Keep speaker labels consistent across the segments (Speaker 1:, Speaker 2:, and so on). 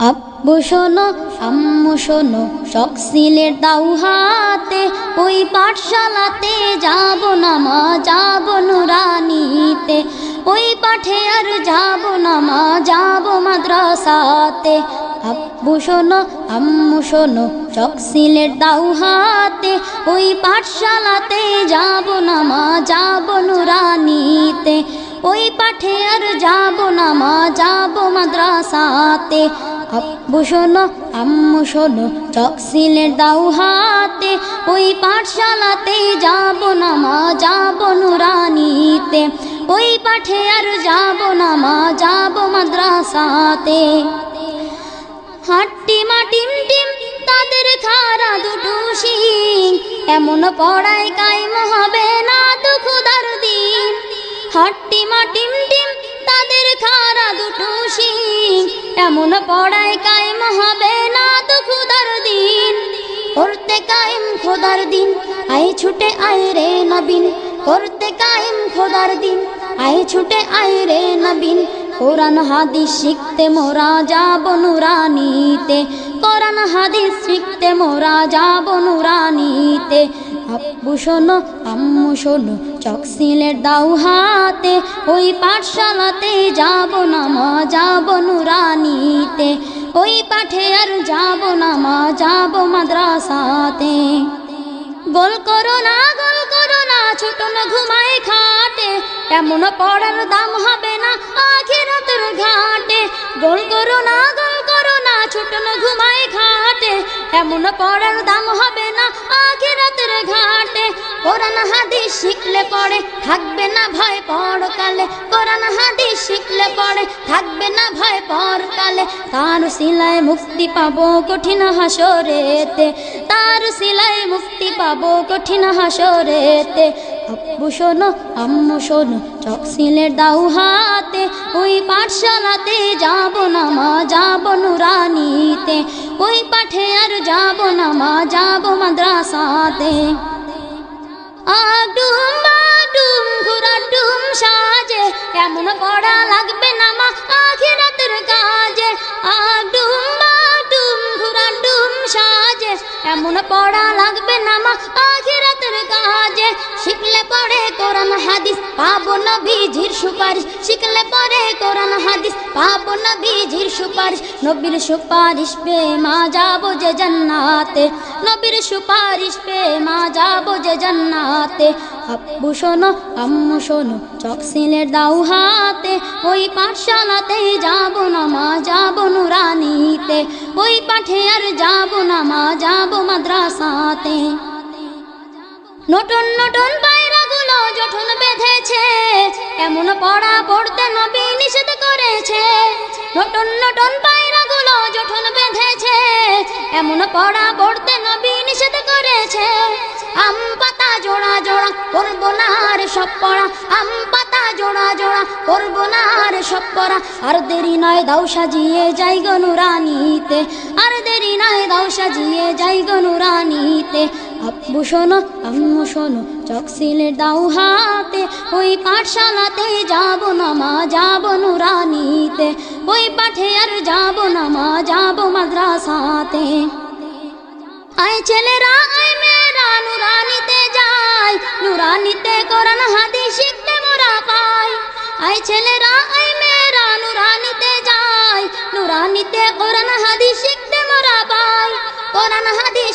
Speaker 1: আব্বু শোনো, আম্মু শোনো, শখ সিলের দাও হাতে, ওই পাঠশালাতে যাব না মা, যাব নুরানিতে। ওই পাঠে আর যাব না মা, যাব মাদ্রাসাতে। আব্বু শোনো, আম্মু শোনো, শখ সিলের দাও হাতে, ওই পাঠশালাতে যাব না মা, যাব নুরানিতে। ওই পাঠে আর যাব না মা, যাব মাদ্রাসাতে। আব্বু শোনো আম্মু শোনো চকসিলের দাও হাতে, ওই পাঠশালাতে যাব না মা, যাব নুরানিতে। ওই পাঠে আর যাব না মা, যাব মাদ্রাসাতে। হাট্টি মাটিম টিম তাদের খারা দুটো এমন পড়ায় কায়েম হবে না তো খুদার দিন। হাট্টি মাটিম টিম তাদের খারা দুটো শিং। এমন পড়ায় কায়েম হবে না তো খুদার দিন। করতে কায়েম খোদার দিন, আয় ছুটে আয় রে নবীন। করতে কায়েম খোদার দিন, আয় ছুটে আয় রে নবীন। কোরআন হাদিস শিখতে মোরা যাব নুরানিতে। কোরআন হাদিস শিখতে মোরা যাব নুরানিতে। আব্বু শোনো, আম্মু শোনো চকসিলের দাও হাতে, ওই পাঠশালাতে যাব না মা, যাব নুরানিতে। ওই পাঠে আর যাব না মা, যাব মাদ্রাসাতে। গোল করো না, গোল করো না, ছোট না ঘুমায় খাটে। এমন পড়ার দাম হবে না আখিরাতের ঘাটে। গোল করো না, গোল করো না, ছোট না ঘুমায় খাটে। এমন পড়ার দাম হবে না আখিরাতের ঘাটে। কোরআন হাদিস শিখলে পড়ে, থাকবে না ভয় পরকালে। কোরআন হাদিস শিখলে পড়ে, থাকবে না ভয় পরকালে। তার সিলায় মুক্তি পাবো কঠিন হাসরেতে। তার সিলায় মুক্তি পাবো কঠিন হাসরেতে। আব্বু শোনো, আম্মু শোনো চকসিলের দাও হাতে। ওই পাঠশালাতে যাব না মা, যাব নুরানিতে। ওই পাঠে আর যাব না মা, যাব মাদ্রাসাতে। আডুম বাডুম ঘুরাডুম সাজে, এমন পড়া লাগবে না মা, আখিরাতের কাজে। আডুম বাডুম ঘুরাডুম সাজে, এমন পড়া লাগবে না মা, আখিরাতের কাজে। হাদিস, পাবো নবীজির সুপারিশ। শিখলে পরে কোরআন, হাদিস, পাবো নবীজির সুপারিশ। নবীর সুপারিশ পে মা যাব যে জান্নাতে। নবীর সুপারিশ পে মা যাব যে জান্নাতে। আব্বু শোনো, আম্মু শোনো চকসিলের দাও হাতে। ওই পাঠশালাতে যাব না মা, যাব নুরানিতে। ওই পাঠে আর যাব না মা, যাব মাদ্রাসাতে। নতুন নতুন জঠুন বেঁধেছে, এমন পড়া পড়তে নবী নিষেধ করেছে। নতুন নতুন পায়রাগুলো জঠুন বেঁধেছে, এমন পড়া পড়তে নবী নিষেধ করেছে। আম পাতা জোড়া জোড়া করব না আর সব পড়া, আম পাতা জোড়া জোড়া করব না আর সব পড়া। আর দেরি নয় দাও সাজিয়ে যাই গনুরানিতে, আর দেরি নয় দাও সাজিয়ে যাই গনুরানিতে। আব্বু শোনো আম্মু শোনো চকসিলের দাও হাতে। ওই পাঠশালাতে যাব না মা, যাব নুরানিতে। ওই পাঠে আর যাব না মা, যাব মাদ্রাসাতে। আয় ছেলেরা, আয় মেয়েরা, নুরানিতে যাই। নুরানিতে কোরআন, হাদিস শিখতে মোরা পাই। আয় ছেলেরা, আয় মেয়েরা, নুরানিতে যাই। নুরানিতে কোরআন, হাদিস শিখতে মোরা পাই। কোরআন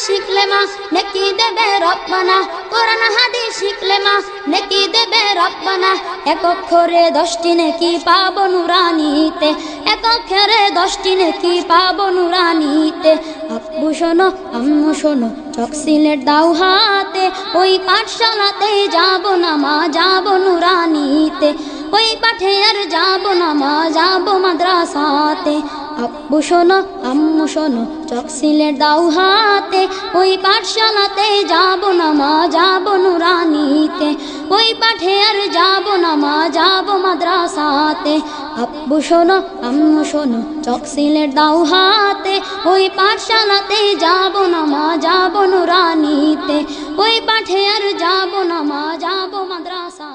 Speaker 1: শিখলে মা নেকি দেবে রব্বানা। কোরআন, হাদিস শিখলে মা নেকি দেবে রব্বানা। এক অক্ষরে দশটি নেকি পাবো নুরানিতে। এক অক্ষরে দশটি নেকি পাবো নুরানিতে। আব্বু শোনো, আম্মু শোনো চকসিলের দাও হাতে। ওই পাঠশালাতে যাব না মা, যাব নুরানিতে। ওই পাঠে আর যাব না মা, যাব মাদ্রাসাতে। আব্বু শোনো আম্মু শোনো চকসিলের দাও হাতে, ওই পাঠশালাতে যাব না মা, যাব নুরানিতে। ওই পাঠে আর যাব না মা, যাব মাদ্রাসাতে। আব্বু শোনো আম্মু শোনো চকসিলের দাও হাতে, ওই পাঠশালাতে যাব না মা, যাব নুরানিতে। ওই পাঠে আর যাব না মা, যাব মাদ্রাসা